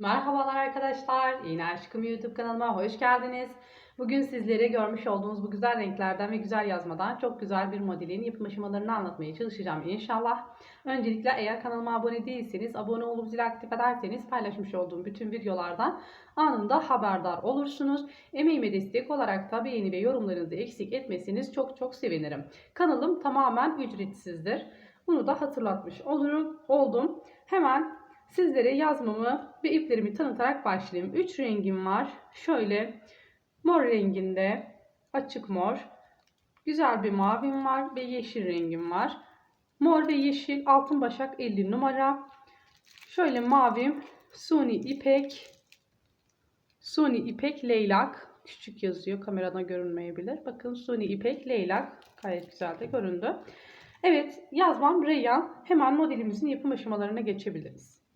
Merhabalar arkadaşlar. Yine Aşkım YouTube kanalıma hoş geldiniz. Bugün sizlere görmüş olduğunuz bu güzel renklerden ve güzel yazmadan çok güzel bir modelin yapım aşamalarını anlatmaya çalışacağım inşallah. Öncelikle eğer kanalıma abone değilseniz abone olup zil aktif ederseniz paylaşmış olduğum bütün videolardan anında haberdar olursunuz. Emeğime destek olarak da beğeni ve yorumlarınızı eksik etmesiniz çok çok sevinirim. Kanalım tamamen ücretsizdir. Bunu da hatırlatmış olurum, oldum. Hemen Sizlere yazmamı ve iplerimi tanıtarak başlayayım. 3 rengim var. Şöyle mor renginde açık mor. Güzel bir mavim var ve yeşil rengim var. Mor ve yeşil altın başak 50 numara. Şöyle mavim suni ipek. Suni ipek leylak. Küçük yazıyor kameradan görünmeyebilir. Bakın suni ipek leylak. Gayet güzel de göründü. Evet yazmam Reyyan. Hemen modelimizin yapım aşamalarına geçebiliriz.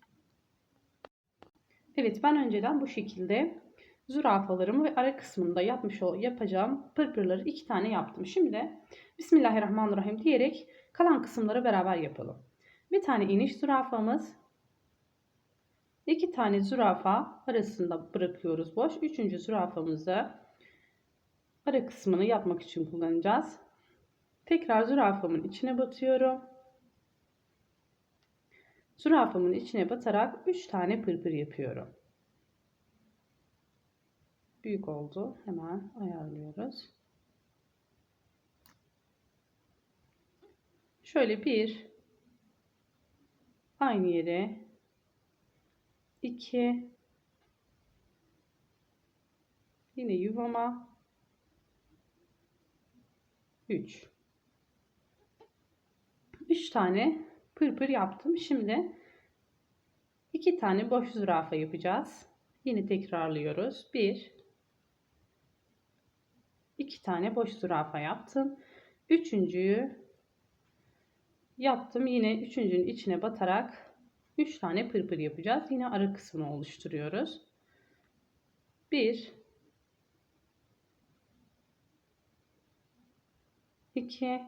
Evet ben önceden bu şekilde zürafalarımı ve ara kısmında yapmış ol yapacağım pırpırları iki tane yaptım. Şimdi Bismillahirrahmanirrahim diyerek kalan kısımları beraber yapalım. Bir tane iniş zürafamız. iki tane zürafa arasında bırakıyoruz boş. Üçüncü zürafamızı ara kısmını yapmak için kullanacağız. Tekrar zürafamın içine batıyorum. Zürafamın içine batarak 3 tane pırpır yapıyorum. Büyük oldu. Hemen ayarlıyoruz. Şöyle bir aynı yere 2 yine yuvama 3 3 tane pırpır yaptım. Şimdi iki tane boş zürafa yapacağız. Yine tekrarlıyoruz. Bir, iki tane boş zürafa yaptım. Üçüncüyü yaptım. Yine üçüncünün içine batarak üç tane pırpır yapacağız. Yine ara kısmını oluşturuyoruz. Bir, iki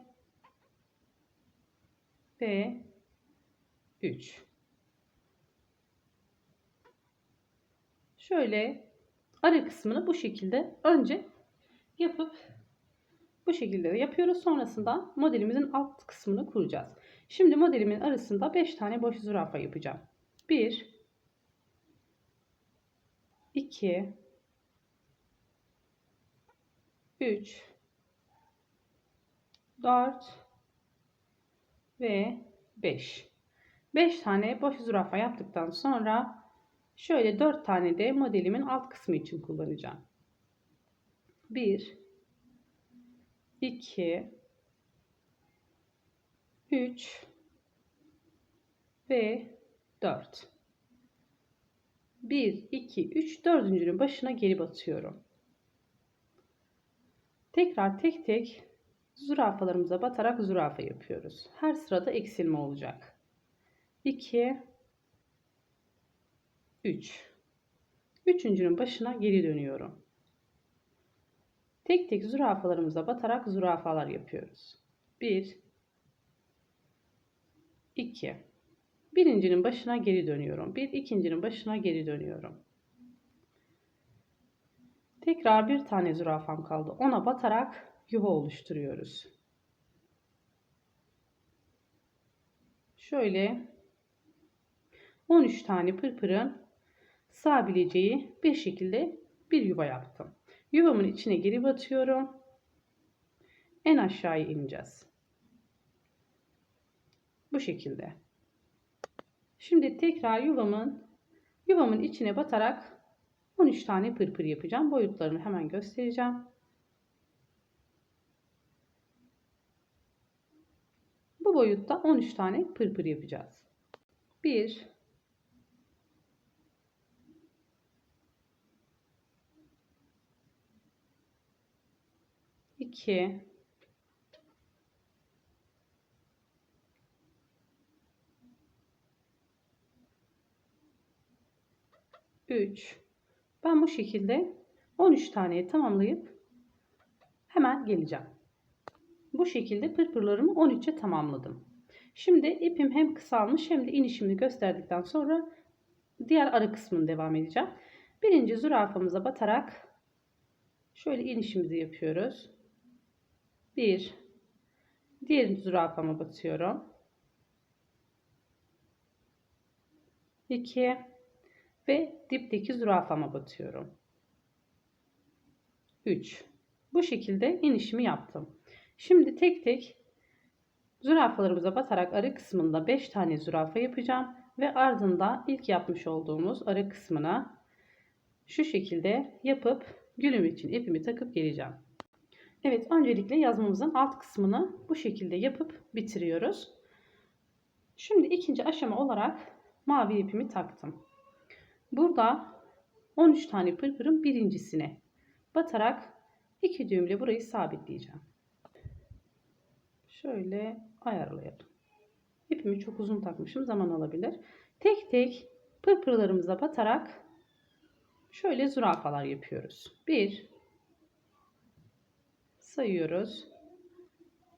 ve 3. Şöyle ara kısmını bu şekilde önce yapıp bu şekilde yapıyoruz. Sonrasında modelimizin alt kısmını kuracağız. Şimdi modelimin arasında 5 tane boş zürafa yapacağım. 1 2 3 4 ve 5. 5 tane boş zürafa yaptıktan sonra şöyle 4 tane de modelimin alt kısmı için kullanacağım. 1 2 3 ve 4 1 2 3 dördüncünün başına geri batıyorum. Tekrar tek tek zürafalarımıza batarak zürafa yapıyoruz. Her sırada eksilme olacak. 2 3 Üçüncünün başına geri dönüyorum. Tek tek zürafalarımıza batarak zürafalar yapıyoruz. 1 2 Birincinin başına geri dönüyorum. Bir ikincinin başına geri dönüyorum. Tekrar bir tane zürafam kaldı. Ona batarak yuva oluşturuyoruz. Şöyle 13 tane pırpırın sığabileceği bir şekilde bir yuva yaptım. Yuvamın içine geri batıyorum. En aşağıya ineceğiz. Bu şekilde. Şimdi tekrar yuvamın yuvamın içine batarak 13 tane pırpır yapacağım. Boyutlarını hemen göstereceğim. Bu boyutta 13 tane pırpır yapacağız. 1 2 3 Ben bu şekilde 13 taneyi tamamlayıp hemen geleceğim. Bu şekilde pırpırlarımı 13'e tamamladım. Şimdi ipim hem kısalmış hem de inişimini gösterdikten sonra diğer arı kısmını devam edeceğim. Birinci zürafamıza batarak şöyle inişimizi yapıyoruz. Bir. Diğer zürafama batıyorum. 2 ve dipteki zürafama batıyorum. 3. Bu şekilde inişimi yaptım. Şimdi tek tek zürafalarımıza batarak arı kısmında 5 tane zürafa yapacağım ve ardında ilk yapmış olduğumuz arı kısmına şu şekilde yapıp gülüm için ipimi takıp geleceğim. Evet öncelikle yazmamızın alt kısmını bu şekilde yapıp bitiriyoruz. Şimdi ikinci aşama olarak mavi ipimi taktım. Burada 13 tane pırpırın birincisine batarak iki düğümle burayı sabitleyeceğim. Şöyle ayarlayalım. İpimi çok uzun takmışım zaman alabilir. Tek tek pırpırlarımıza batarak şöyle zürafalar yapıyoruz. 1 sayıyoruz.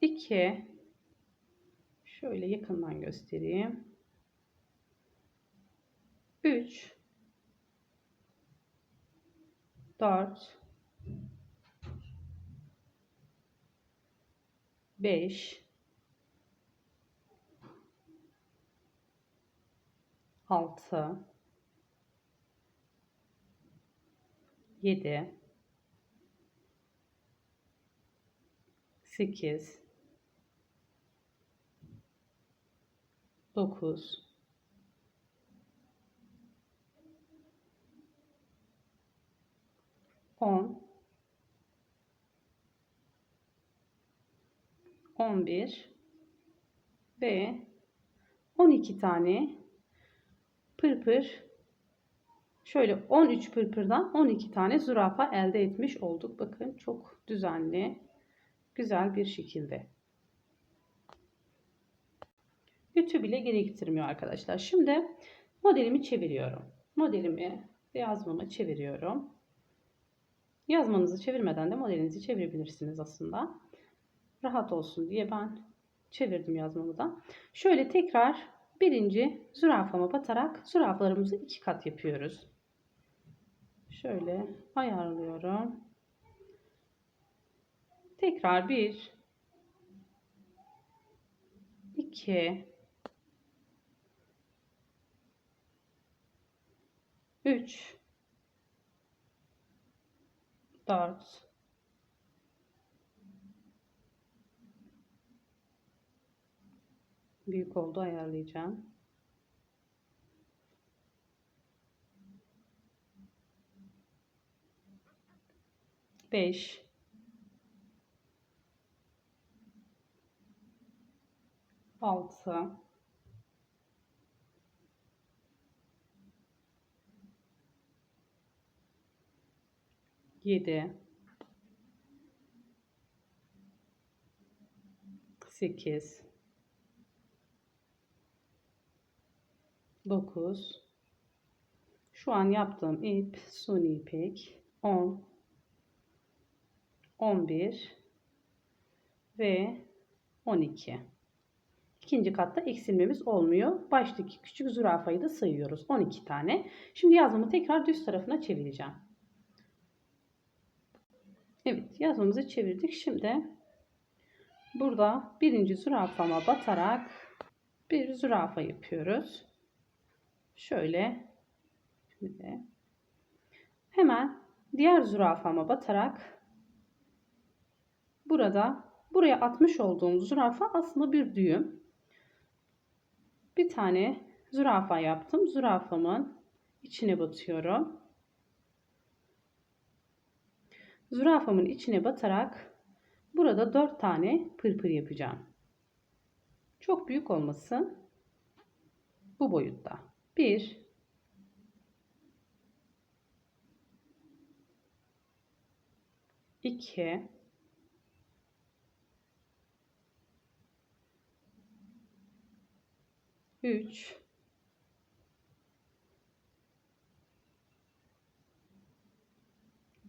2 şöyle yakından göstereyim. 3 4 5 6 7 8 9 10 11 ve 12 tane pırpır şöyle 13 pırpırdan 12 tane zürafa elde etmiş olduk. Bakın çok düzenli güzel bir şekilde. Ütü bile gerektirmiyor arkadaşlar. Şimdi modelimi çeviriyorum. Modelimi yazmama çeviriyorum. Yazmanızı çevirmeden de modelinizi çevirebilirsiniz aslında. Rahat olsun diye ben çevirdim yazmamı da. Şöyle tekrar birinci zürafama batarak zürafalarımızı iki kat yapıyoruz. Şöyle ayarlıyorum. Tekrar bir, iki, üç, 4 büyük oldu ayarlayacağım. Beş. Altı. 7 8 9 şu an yaptığım ip suni ipek. 10 11 ve 12 İkinci katta eksilmemiz olmuyor. Baştaki küçük zürafayı da sayıyoruz. 12 tane. Şimdi yazımı tekrar düz tarafına çevireceğim. Evet yazmamızı çevirdik. Şimdi burada birinci zürafama batarak bir zürafa yapıyoruz. Şöyle şimdi hemen diğer zürafama batarak burada buraya atmış olduğum zürafa aslında bir düğüm. Bir tane zürafa yaptım. Zürafamın içine batıyorum. Zürafamın içine batarak burada 4 tane pırpır yapacağım. Çok büyük olmasın. Bu boyutta. 1 2 3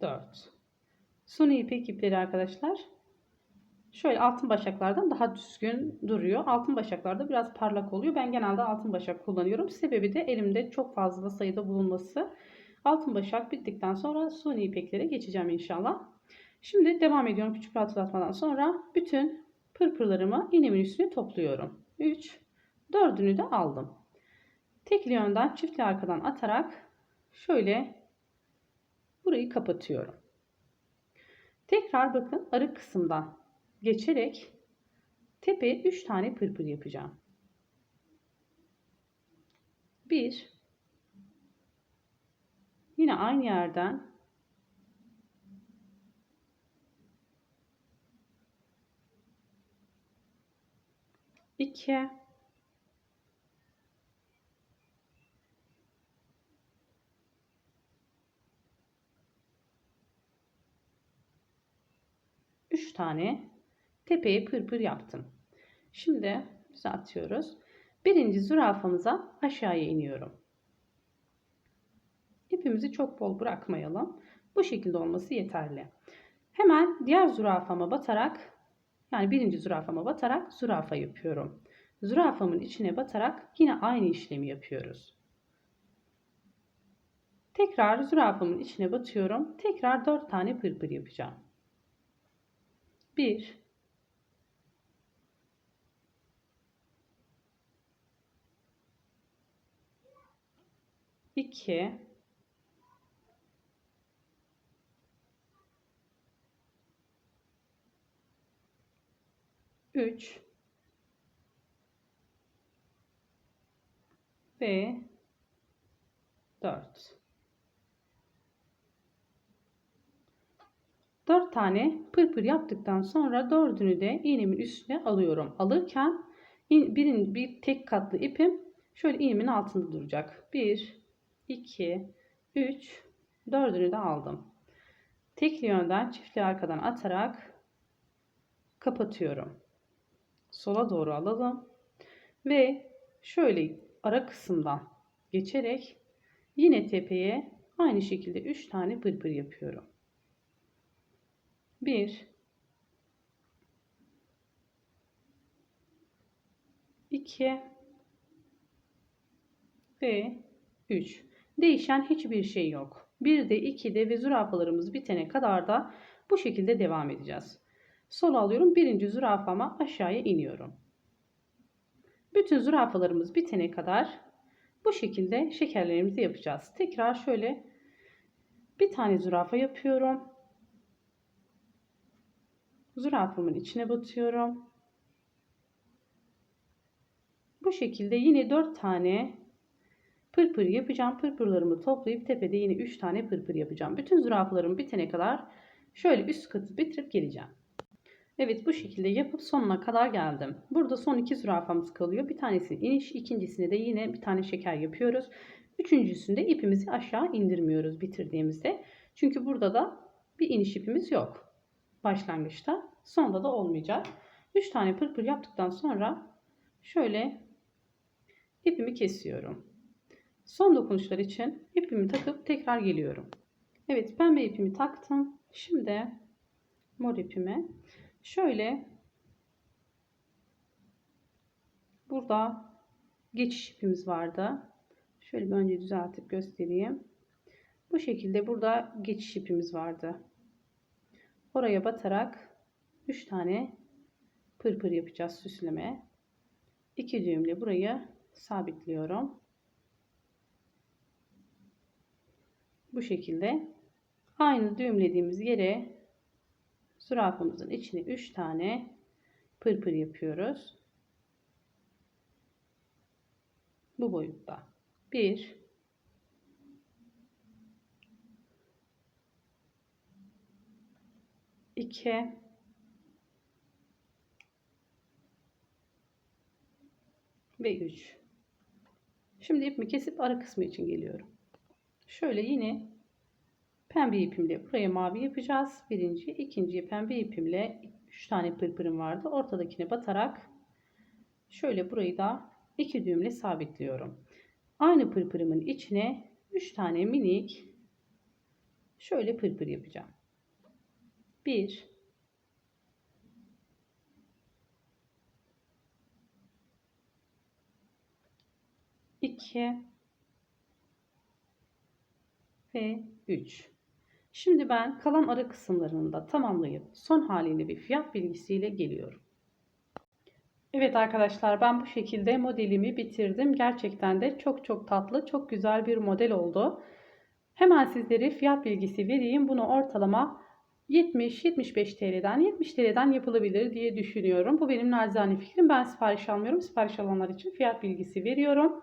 4 Suni ipek ipleri arkadaşlar. şöyle altın başaklardan daha düzgün duruyor. Altın başaklarda biraz parlak oluyor. Ben genelde altın başak kullanıyorum. Sebebi de elimde çok fazla sayıda bulunması. Altın başak bittikten sonra suni ipeklere geçeceğim inşallah. Şimdi devam ediyorum küçük bir hatırlatmadan sonra bütün pırpırlarımı iğnemin üstüne topluyorum. 3, 4'ünü de aldım. Tekli yönden çiftli arkadan atarak şöyle burayı kapatıyorum. Tekrar bakın arı kısımdan geçerek tepeye 3 tane pırpır yapacağım. 1 Yine aynı yerden iki üç tane tepeye pırpır yaptım. Şimdi düzeltiyoruz. Birinci zürafamıza aşağıya iniyorum. İpimizi çok bol bırakmayalım. Bu şekilde olması yeterli. Hemen diğer zürafama batarak yani birinci zürafama batarak zürafa yapıyorum. Zürafamın içine batarak yine aynı işlemi yapıyoruz. Tekrar zürafamın içine batıyorum. Tekrar 4 tane pırpır yapacağım. 1 2 3 ve 4 4 tane pırpır yaptıktan sonra dördünü de iğnemin üstüne alıyorum. Alırken birin bir tek katlı ipim şöyle iğnemin altında duracak. 1 2 3 dördünü de aldım. Tekli yönden çiftli arkadan atarak kapatıyorum sola doğru alalım. Ve şöyle ara kısımdan geçerek yine tepeye aynı şekilde 3 tane pırpır yapıyorum. 1 2 ve 3. Değişen hiçbir şey yok. 1'de 2'de ve zürafalarımız bitene kadar da bu şekilde devam edeceğiz. Sol alıyorum. Birinci zürafama aşağıya iniyorum. Bütün zürafalarımız bitene kadar bu şekilde şekerlerimizi yapacağız. Tekrar şöyle bir tane zürafa yapıyorum. Zürafamın içine batıyorum. Bu şekilde yine 4 tane pırpır yapacağım. Pırpırlarımı toplayıp tepede yine 3 tane pırpır yapacağım. Bütün zürafalarım bitene kadar şöyle üst katı bitirip geleceğim. Evet bu şekilde yapıp sonuna kadar geldim. Burada son iki zürafamız kalıyor. Bir tanesini iniş, ikincisini de yine bir tane şeker yapıyoruz. Üçüncüsünde ipimizi aşağı indirmiyoruz bitirdiğimizde. Çünkü burada da bir iniş ipimiz yok. Başlangıçta. Sonda da olmayacak. 3 tane pırpır yaptıktan sonra şöyle ipimi kesiyorum. Son dokunuşlar için ipimi takıp tekrar geliyorum. Evet pembe ipimi taktım. Şimdi mor ipimi Şöyle burada geçiş ipimiz vardı. Şöyle bir önce düzeltip göstereyim. Bu şekilde burada geçiş ipimiz vardı. Oraya batarak 3 tane pırpır yapacağız süsleme. 2 düğümle burayı sabitliyorum. Bu şekilde aynı düğümlediğimiz yere zürafamızın içine 3 tane pırpır yapıyoruz. Bu boyutta. 1 2 ve 3. Şimdi ipimi kesip ara kısmı için geliyorum. Şöyle yine Pembe ipimle buraya mavi yapacağız. Birinci, ikinci pembe ipimle 3 tane pırpırım vardı. Ortadakine batarak şöyle burayı da iki düğümle sabitliyorum. Aynı pırpırımın içine 3 tane minik şöyle pırpır yapacağım. 1 2 ve 3. Şimdi ben kalan ara kısımlarını da tamamlayıp son haliyle bir fiyat bilgisiyle geliyorum. Evet arkadaşlar ben bu şekilde modelimi bitirdim. Gerçekten de çok çok tatlı, çok güzel bir model oldu. Hemen sizlere fiyat bilgisi vereyim. Bunu ortalama 70-75 TL'den 70 TL'den yapılabilir diye düşünüyorum. Bu benim nacizane fikrim. Ben sipariş almıyorum. Sipariş alanlar için fiyat bilgisi veriyorum.